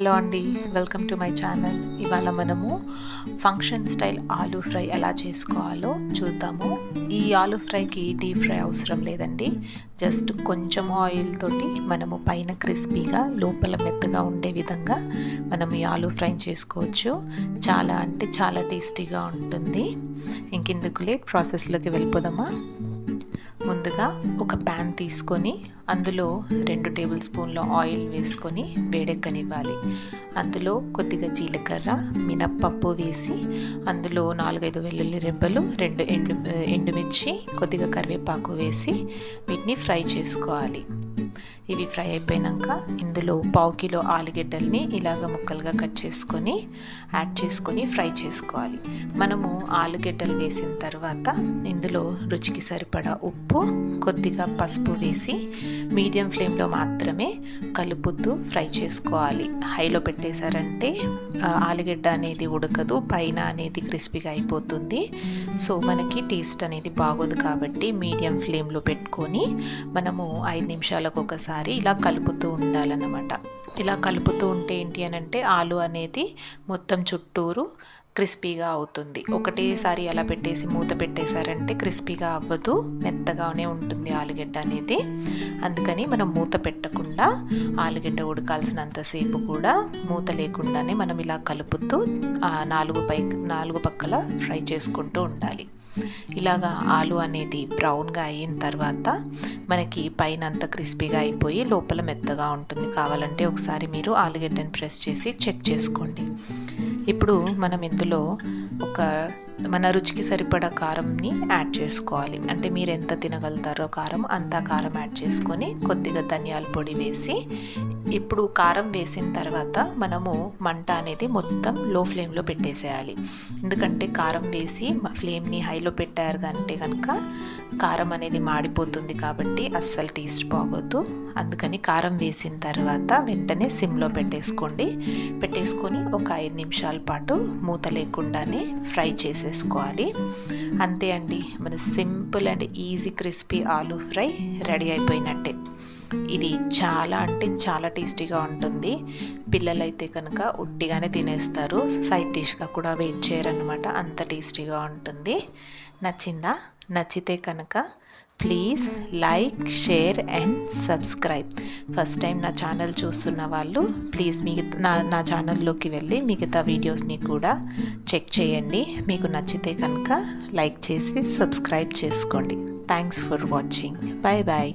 Hello అండి welcome to my channel. ఇవాళ మనము ఫంక్షన్ స్టైల్ ఆలూ ఫ్రై ఎలా చేసుకోవాలో చూద్దాము. ఈ ఆలూ ఫ్రైకి డీప్ ఫ్రై అవసరం లేదండి. జస్ట్ కొంచెం ఆయిల్ తోటి మనము పైన క్రిస్పీగా లోపల మెత్తగా ఉండే విధంగా మనం ఈ ఆలూ ఫ్రై చేసుకోవచ్చు. చాలా అంటే చాలా టేస్టీగా ఉంటుంది. ఇంకెందుకు లేట్? ప్రాసెస్లోకి వెళ్ళిపోదామా? ముందుగా ఒక ప్యాన్ తీసుకొని అందులో రెండు టేబుల్ స్పూన్ల ఆయిల్ వేసుకొని వేడెక్కనివ్వాలి. అందులో కొద్దిగా జీలకర్ర మినప్పప్పు వేసి అందులో నాలుగైదు వెల్లుల్లి రెబ్బలు రెండు ఎండు ఎండుమిర్చి కొద్దిగా కరివేపాకు వేసి వీటిని ఫ్రై చేసుకోవాలి. ఇవి ఫ్రై అయిపోయాక ఇందులో పావు కిలో ఆలుగడ్డల్ని ఇలాగ ముక్కలుగా కట్ చేసుకొని యాడ్ చేసుకొని ఫ్రై చేసుకోవాలి. మనము ఆలుగడ్డలు వేసిన తర్వాత ఇందులో రుచికి సరిపడా ఉప్పు కొద్దిగా పసుపు వేసి మీడియం ఫ్లేమ్లో మాత్రమే కలుపుతూ ఫ్రై చేసుకోవాలి. హైలో పెట్టేశారంటే ఆలుగడ్డ అనేది ఉడకదు పైన అనేది క్రిస్పీగా అయిపోతుంది. సో మనకి టేస్ట్ అనేది బాగోదు కాబట్టి మీడియం ఫ్లేమ్లో పెట్టుకొని మనము ఐదు నిమిషాలకు ఒకసారి ఇలా కలుపుతూ ఉండాలన్నమాట. ఇలా కలుపుతూ ఉంటే ఏంటి అని అంటే ఆలు అనేది మొత్తం చుట్టూరు క్రిస్పీగా అవుతుంది. ఒకటేసారి అలా పెట్టేసి మూత పెట్టేశారంటే క్రిస్పీగా అవ్వదు. మెత్తగానే ఉంటుంది ఆలుగడ్డ అనేది. అందుకని మనం మూత పెట్టకుండా ఆలుగడ్డ ఉడకాల్సినంతసేపు కూడా మూత లేకుండానే మనం ఇలా కలుపుతూ నాలుగు పై నాలుగు పక్కల ఫ్రై చేసుకుంటూ ఉండాలి. ఇలాగా ఆలు అనేది బ్రౌన్గా అయిన తర్వాత మనకి పైన అంతా క్రిస్పీగా అయిపోయి లోపల మెత్తగా ఉంటుంది. కావాలంటే ఒకసారి మీరు ఆలుగడ్డని ప్రెస్ చేసి చెక్ చేసుకోండి. ఇప్పుడు మనం ఇందులో ఒక మన రుచికి సరిపడా కారంని యాడ్ చేసుకోవాలి. అంటే మీరు ఎంత తినగలుగుతారో కారం అంతా కారం యాడ్ చేసుకొని కొద్దిగా ధనియాల పొడి వేసి ఇప్పుడు కారం వేసిన తర్వాత మనము మంట అనేది మొత్తం లో ఫ్లేమ్లో పెట్టేసేయాలి. ఎందుకంటే కారం వేసి ఫ్లేమ్ని హైలో పెట్టారు అంటే కనుక కారం అనేది మాడిపోతుంది కాబట్టి అస్సలు టేస్ట్ బాగోదు. అందుకని కారం వేసిన తర్వాత వెంటనే సిమ్లో పెట్టేసుకోండి. పెట్టేసుకొని ఒక ఐదు నిమిషాల పాటు మూత లేకుండానే ఫ్రై చేసేసుకోవాలి. అంతే అండి. మన simple and easy crispy aloo fry ready అయిపోయినట్టే. ఇది చాలా అంటే చాలా టేస్టీగా ఉంటుంది. పిల్లలైతే కనుక ఉట్టిగానే తినేస్తారు. సైడ్ డిష్గా కూడా వెయిట్ చేయరనమాట అంత టేస్టీగా ఉంటుంది. నచ్చిందా? నచ్చితే కనుక please like share and subscribe. First time నా ఛానల్ చూస్తున్న వాళ్ళు ప్లీజ్ మిగతా నా నా ఛానల్లోకి వెళ్ళి మిగతా వీడియోస్ని కూడా చెక్ చేయండి. మీకు నచ్చితే కనుక లైక్ చేసి సబ్స్క్రైబ్ చేసుకోండి. Thanks for watching. Bye bye